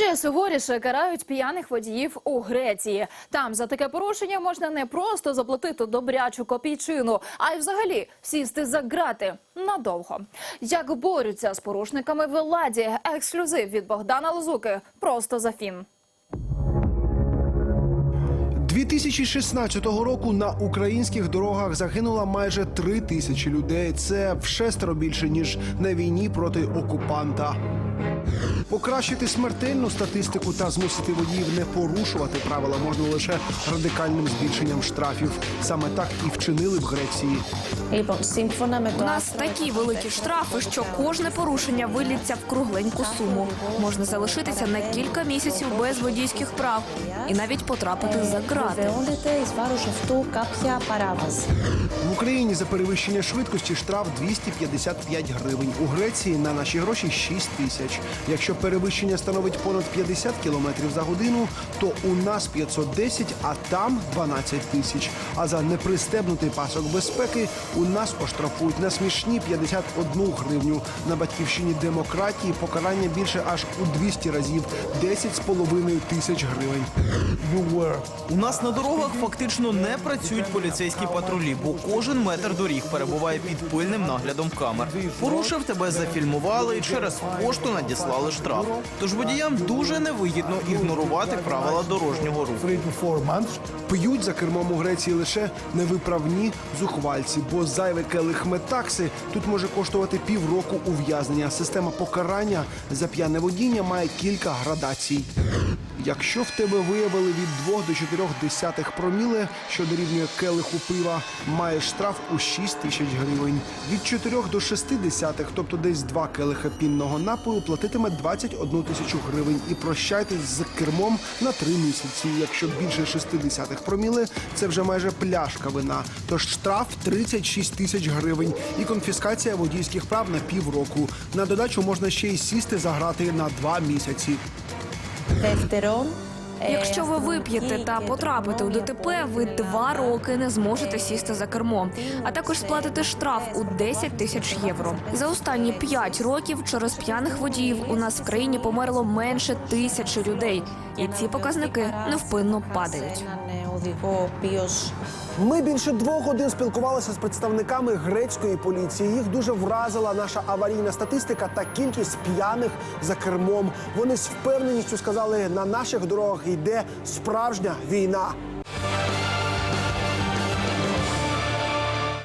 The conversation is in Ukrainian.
Ще суворіше карають п'яних водіїв у Греції. Там за таке порушення можна не просто заплатити добрячу копійчину, а й взагалі сісти за грати надовго. Як борються з порушниками в Еладі? Ексклюзив від Богдана Лозуки. Просто за фін. 2016 року на українських дорогах загинуло майже три тисячі людей. Це в шестеро більше ніж на війні проти окупанта. Покращити смертельну статистику та змусити водіїв не порушувати правила можна лише радикальним збільшенням штрафів. Саме так і вчинили в Греції. У нас такі великі штрафи, що кожне порушення виліться в кругленьку суму. Можна залишитися на кілька місяців без водійських прав і навіть потрапити за грати. в Україні за перевищення швидкості штраф 255 гривень. У Греції на наші гроші 6 тисяч. Якщо перевищення становить понад 50 кілометрів за годину, то у нас 510, а там 12 тисяч. А за непристебнутий пасок безпеки у нас оштрафують на смішні 51 гривню. На батьківщині демократії покарання більше аж у 200 разів 10,5 тисяч гривень. У нас на дорогах фактично не працюють поліцейські патрулі, бо кожен метр доріг перебуває під пильним наглядом камер. Порушив тебе, зафільмували і через пошту надіслали штраф. Тож водіям дуже невигідно ігнорувати правила дорожнього руху. П'ють за кермом у Греції лише невиправні зухвальці, бо зайве келих метакси тут може коштувати півроку ув'язнення. Система покарання за п'яне водіння має кілька градацій. Якщо в тебе виявили від 2 до 4 десятих проміле, що дорівнює келиху пива, маєш штраф у 6 тисяч гривень. Від 4 до 6 десятих, тобто десь 2 келиха пінного напою, платитиме 21 тисячу гривень і прощайтесь з кермом на 3 місяці. Якщо більше 6 десятих проміле, це вже майже пляшка вина. Тож штраф 36 тисяч гривень і конфіскація водійських прав на півроку. На додачу можна ще й сісти за грати на 2 місяці. Якщо ви вип'єте та потрапите у ДТП, ви два роки не зможете сісти за кермо, а також сплатите штраф у 10 тисяч євро. За останні п'ять років через п'яних водіїв у нас в країні померло менше тисячі людей, і ці показники невпинно падають. Ми більше двох годин спілкувалися з представниками грецької поліції. Їх дуже вразила наша аварійна статистика та кількість п'яних за кермом. Вони з впевненістю сказали, на наших дорогах йде справжня війна.